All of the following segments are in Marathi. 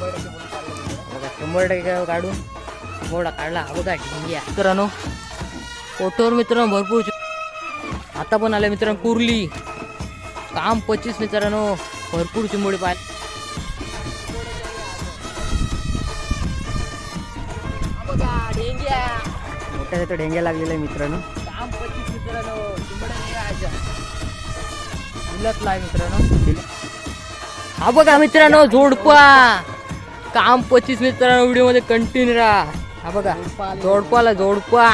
बघा शंभर टक्के काढून मोडा काढला बघा ढिंग्या मित्रांनो फोटोवर मित्रांनो भरपूर चि- आता पण आले मित्रांनो कुर्ली. काम पच्चीस मित्रांनो भरपूर चिंबोडी पाय मोठ्या तिथं ढेंग्या लागलेला आहे मित्रांनो. काम पच्चीस मित्रांनो आहे मित्रांनो. हा बघा मित्रांनो जोडपा. काम पच्चीस मित्रांनो व्हिडिओमध्ये कंटिन्यू राहा. हा बघा जोडपाला जोडपा.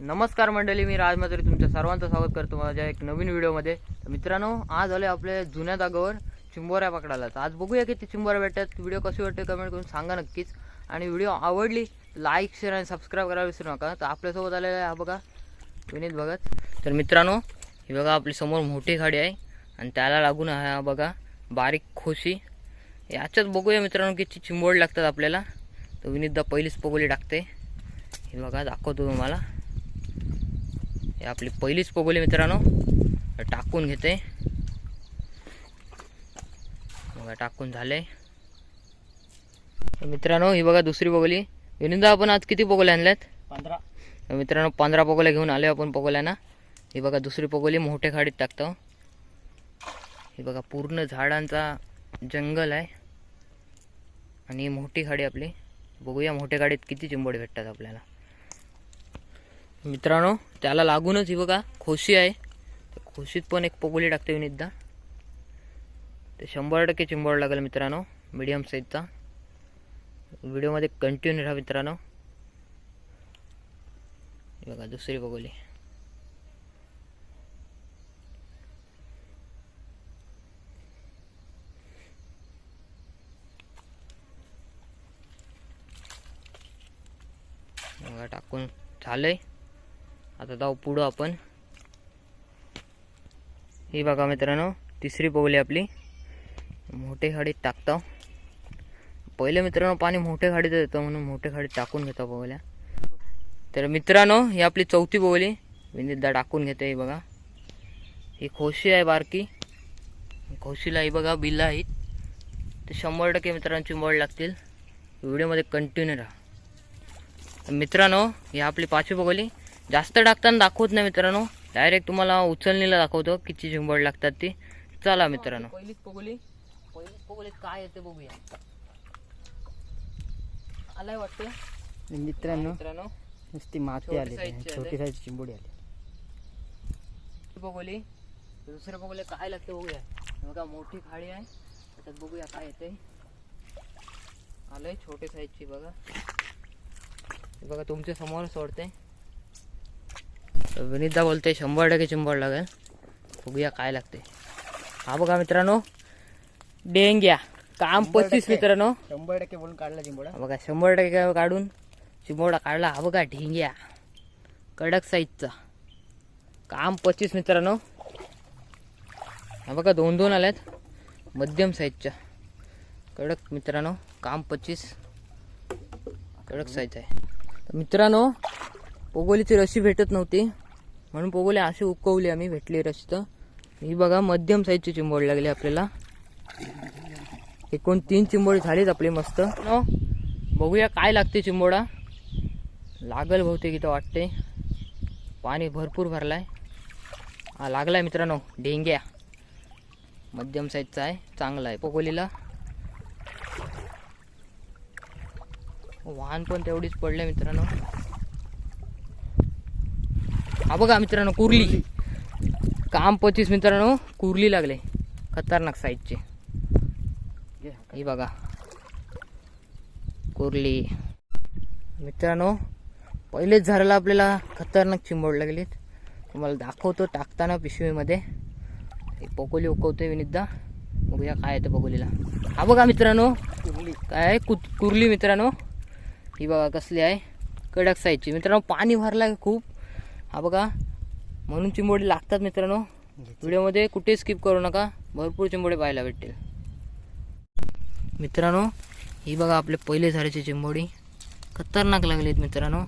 नमस्कार मंडळी मी राज तुमच्या सर्वांचं स्वागत करतो माझ्या एक नवीन व्हिडिओमध्ये. तर मित्रांनो आज आले आपल्या जुन्या जागेवर चिंबोऱ्या पकडायला. आज बघूया किती चिंबोऱ्या भेटतात. व्हिडिओ कशी वाटते कमेंट करून सांगा नक्कीच. आणि व्हिडिओ आवडली लाईक शेअर आणि सबस्क्राईब करायला विसरू नका. तर आपल्यासोबत आलेला आहे हा बघा विनीत भगत. तर मित्रांनो ही बघा आपली समोर मोठी गाडी आहे. आणि त्याला लागून आहे हा बघा बारीक खोशी. याच्यात बघूया मित्रांनो किती चिंबोड लागतात आपल्याला. तर विनीतदा पहिलीच पगोली टाकते. हे बघा दाखवतो तुम्हाला. हे आपली पहिलीच पगोली मित्रांनो. टाकून घेते. बघा टाकून झाले तर मित्रांनो ही बघा दुसरी पगोली. विनिंदा आपण आज किती पगोल्या आणल्यात? पंधरा. तर मित्रांनो पंधरा पगोल्या घेऊन आले आपण पगोल्याना. ही बघा दुसरी पगोली मोठ्या खाडीत टाकतो. हे बघा पूर्ण झाडांचा जंगल आहे. आणि मोठी खाडी आपली. बघूया मोठ्या खाडीत किती चिंबोडे भेटतात आपल्याला. मित्रांनो त्याला लागूनच ही बघा खोशी आहे. खुशीत खोशीत पण एक पगोली टाकते विनितदा ते शंभर टक्के चिंबोड लागेल मित्रांनो मिडियम साईजचा व्हिडिओमध्ये कंटिन्यू राहा मित्रांनो. ही बघा दुसरी पगोली बघा टाकून झालंय. आता जाऊ पुढं आपण. ही बघा मित्रांनो तिसरी पगली आपली. मोठे खाडीत टाकतो. पहिले मित्रांनो पाणी मोठे खाडीत येतं म्हणून मोठे खाडीत टाकून घेतो पोवल्या. तर मित्रांनो ही आपली चौथी पोवली. विनितदा टाकून घेते ही बघा. ही खोशी आहे बारकी. खोशीला ही बघा बिल आहेत. ते शंभर टक्के मित्रांची मळ लागतील. व्हिडिओमध्ये कंटिन्यू राहा. मित्रांनो ही आपली पाचवी पगोली जास्त टाकताना दाखवत नाही मित्रांनो. डायरेक्ट तुम्हाला उचलणीला दाखवतो किती झिंबड लागतात ती. चला मित्रांनो. पहिलीच पगोली पहिलीच पगोलीत काय येते बघूया. आलाय वाटतं? मित्रांनो मित्रांनो. नुसती माती आली छोटी. साईज चिंबोडी आली. बघोली दुसऱ्या बघोले काय लागते बघूया. हे बघा मोठी खाडी आहे. त्याच्यात बघूया काय येते. आलंय छोटे साईजची बघा. बघा तुमच्यासमोर सोडते. विनीतदा बोलते शंभर टक्के चिंबड लागेल. बघूया काय लागते. हा बघा मित्रांनो डेंग्या. काम टक्के. मित्रांनो. शंभर टक्के बोलून काढला चिंबोडा बघा शंभर टक्के काढून चिंबोडा काढला. हा बघा ढिंग्या. कडक साईजचा. काम पच्चीस मित्रांनो. हा बघा दोन दोन आल्यात. मध्यम साईजच्या. कडक मित्रांनो काम पच्चीस कडक साईज आहे. मित्रांनो पोगोलीची रशी भेटत नव्हती. म्हणून पोगोली अशी उकवली आम्ही भेटली रशी तर. ही बघा मध्यम साईजची चिंबोड लागली आपल्याला. एकूण तीन चिंबोडी झालीच आपली मस्त. नो बघूया काय लागते चिंबोडा लागल बहुतेक इथं वाटते पाणी भरपूर भरलाय. हा लागलाय मित्रांनो डेंग्या. मध्यम साईजचा आहे चांगला आहे पोकोलीला वाहन पण तेवढीच पडले मित्रांनो. हा बघा मित्रांनो कुर्ली. काम पच्चीस मित्रांनो कुर्ली लागले. खतरनाक साईजचे ही. बघा. कुर्ली. मित्रांनो पहिलेच झाडाला आपल्याला खतरनाक चिंबोड लागलीत. तुम्हाला दाखवतो टाकताना पिशवीमध्ये. पोकोली उकवतोय विनितदा. बघूया काय येतं पोकोलीला. हा बघा मित्रांनो. कुर्ली. काय? कुर्ली मित्रांनो. ही बघा कसली आहे. कडक साईजची मित्रांनो पाणी भरलं आहे खूप. हा बघा. म्हणून चिंबोडी लागतात मित्रांनो. व्हिडिओमध्ये कुठे स्किप करू नका. भरपूर चिंबोडे पाहायला भेटतील. मित्रांनो ही बघा आपले पहिले झाडाची चिंबोडी. खतरनाक लागलीत मित्रांनो.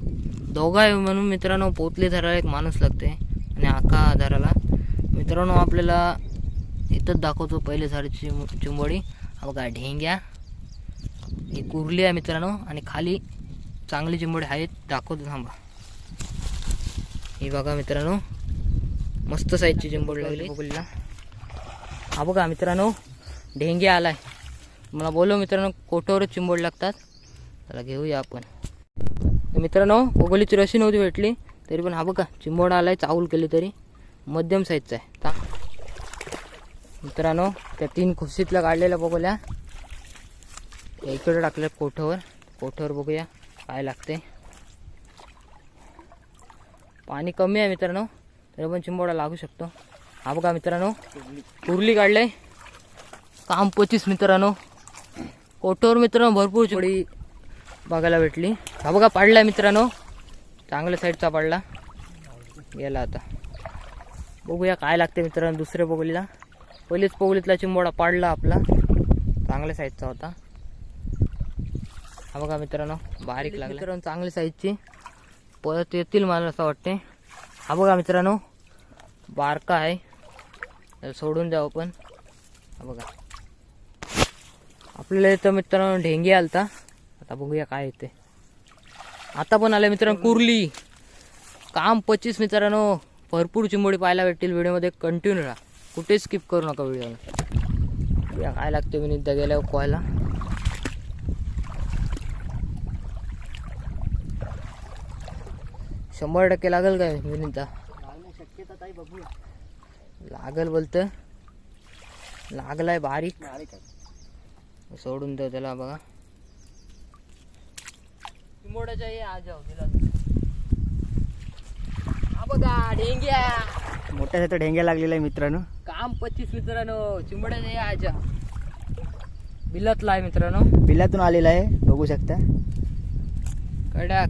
दोघा आहे म्हणून मित्रांनो पोतले धरायला एक माणूस लागते. आणि आका धराला मित्रांनो आपल्याला इथंच दाखवतो पहिले चिम चिंबोडी. हा बघा ढेंग्या. ही कुर्ली आहे मित्रांनो. आणि खाली चांगली चिंबोडी आहेत दाखवतो थांबा. ही बघा मित्रांनो मस्त साईजची चिंबोडी लागली. बघूला हा बघा मित्रांनो ढेंगे आलाय. मला बोलव मित्रांनो कोटावरच चिंबोड लागतात. त्याला घेऊया आपण. तर मित्रांनो कोगोलीची रशी नव्हती भेटली तरी पण हा बघा चिंबोड आलाय चावल केली तरी. मध्यम साईजचा आहे. ता मित्रांनो त्या तीन खुशीतल्या काढलेल्या बघूया. इकडे टाकल्या कोठावर कोठावर बघूया. काय लागते. पाणी कमी आहे मित्रांनो तरी पण चिंबोडा लागू शकतो. हा बघा मित्रांनो कुर्ली काढले. काम पचीस मित्रांनो. कोटोर मित्रांनो भरपूर चिंबोडी बघायला भेटली. हा बघा पाडलाय मित्रांनो. चांगल्या साईडचा पाडला. गेला आता. बघूया काय लागते मित्रांनो दुसऱ्या पोगलीला पहिलेच पोगलीतला चिंबोडा पाडला आपला. चांगल्या साईजचा होता. हा बघा मित्रांनो बारीक लागला मित्रांनो चांगल्या साईजची परत येतील मला असं वाटते हा बघा मित्रांनो बारका आहे. सोडून द्यावं पण. हा बघा. आपल्याला इथं मित्रांनो ढेंगे आलता. आता बघूया काय येते आता पण आले मित्रांनो कुर्ली. काम पच्चीस मित्रांनो. भरपूर चिंबोडी पाहायला भेटतील व्हिडिओमध्ये. कंटिन्यू राहा. कुठे स्किप करू नका व्हिडिओला. बघूया काय लागते मी निद्दा गेल्यावर पोहायला शंभर टक्के लागेल काय विनीता? शक्यता ताई बघूया लागल बोलतं लागलाय बारीक. सोडून देऊ त्याला बघा. चिंबोड्याच्या ये आज जाऊ दिला. हा बघा ढेंग्या मोठ्या तर ढेंग्या लागलेला आहे मित्रांनो. काम पच्चीस मित्रांनो चिंबोड्याचा ये आज. बिलातला आहे मित्रांनो. बिलातून आलेला आहे बघू शकता. कडाक.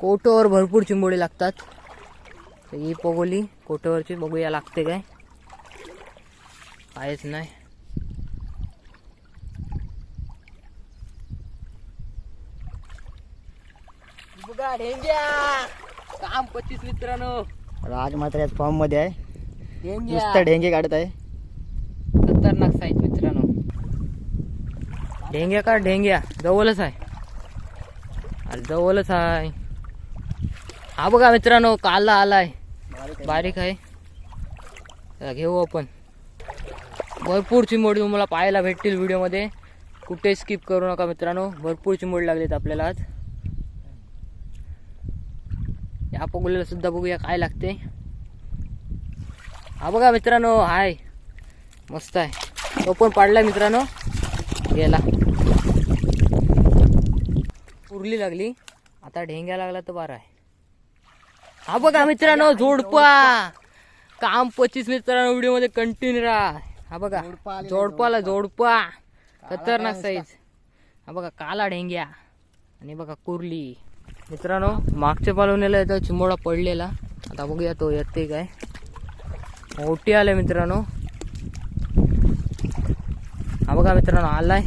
कोटोवर भरपूर चिंबोडी लागतात. तर ही पोगोली कोटोवरची बघूया लागते काय. कायच नाही. बघा ढेंग्या काम पच्चीस मित्रांनो. राज मात्र याच फॉर्ममध्ये आहे. नुसतं ढेंगे काढत आहे. खतरनाक साईज मित्रांनो. ढेंग्या का ढेंग्या. जवळच आहे. जवळच आहे. हा बघा मित्रांनो काला आलाय. बारीक आहे. बारीक आहे घेऊ आपण. भरपूर चिंबोडी तुम्हाला पाहायला भेटतील व्हिडिओमध्ये. कुठे स्किप करू नका मित्रांनो. भरपूर चिंबोडी लागलीत आपल्याला आज. या पगुलीला सुद्धा बघूया काय लागते. हा बघा मित्रांनो हाय. मस्त आहे. तो पण पाडलाय मित्रांनो. गेला. उरली लागली. आता ढेंग्या लागला तर बारा आहे. हा बघा मित्रांनो जोडपा. काम पच्चीस मित्रांनो व्हिडिओमध्ये कंटिन्यू राहा. हा बघा जोडपाला जोडपा. खतरनाक साईज हा बघा काला ढेंग्या. आणि बघा कुर्ली. मित्रांनो मागच्या पालवणीला इथं चिंबोडा पडलेला. आता बघूया तो येते काय. मोठी आले मित्रांनो. हा बघा मित्रांनो आलाय.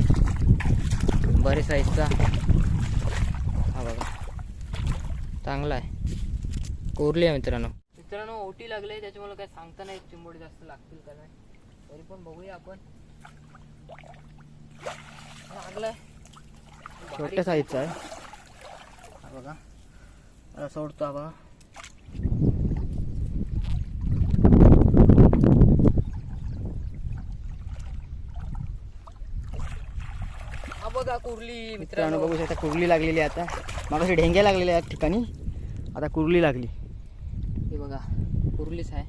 बरे साईजचा हा बघा चांगला आहे. कोरली आहे मित्रांनो. मित्रांनो ओटी लागले त्याच्यामुळे काय सांगता नाही चिंबोडी जास्त लागतील का नाही. तरी पण बघूया आपण. लागलाय. छोट्या साईजचा आहे. हा बघा. सोडतो बघा हा बघा कुर्ली मित्रांनो. बघू शकता कुर्ली लागलेली आहे आता. मागाशी ढेंग्या लागलेल्या आहेत ठिकाणी. आता कुर्ली लागली. हे बघा कुर्लीच आहे.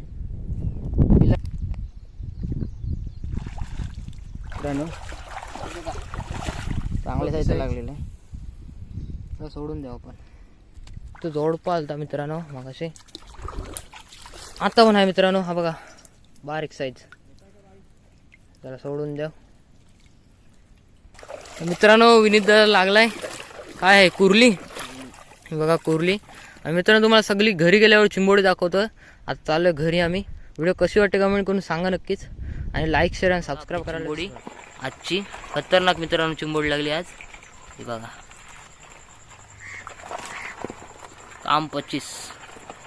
मित्रांनो चांगल्या साईजचा लागलेला आहे. तर सोडून द्यावं आपण. तो जोडपा आलता मित्रांनो मगाशी. आता पण आहे मित्रांनो हा बघा बारीक साईज. त्याला सोडून द्या मित्रांनो विनीत दादा लागलाय. काय आहे? कुर्ली. बघा कुर्ली. आणि मित्रांनो तुम्हाला सगळी घरी गेल्यावर चिंबोडी दाखवतो आता चालू घरी आम्ही. व्हिडिओ कशी वाटते कमेंट करून सांगा नक्कीच. आणि लाईक शेअर आणि सबस्क्राईब करा चिंबोडी. आजची खतरनाक मित्रांनो चिंबोडी लागली आज. हे बघा. काम पच्चीस.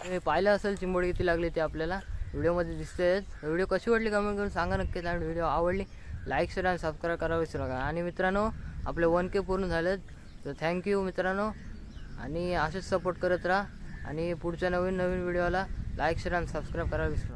तुम्ही पाहिलं असेल चिंबोडी किती लागली ते आपल्याला. व्हिडिओमध्ये दिसते व्हिडिओ कशी वाटली कमेंट करून सांगा नक्कीच. आणि व्हिडिओ आवडली लाईक शेअर आणि सबस्क्राईब करायला विसरू नका. आणि मित्रांनो आपले वन के पूर्ण झालेत तर थँक्यू मित्रांनो. आणि असेच सपोर्ट करत राहा. आणि पुढच्या नवीन नवीन व्हिडिओला लाईक शेअर आणि सबस्क्राईब करायला विसरू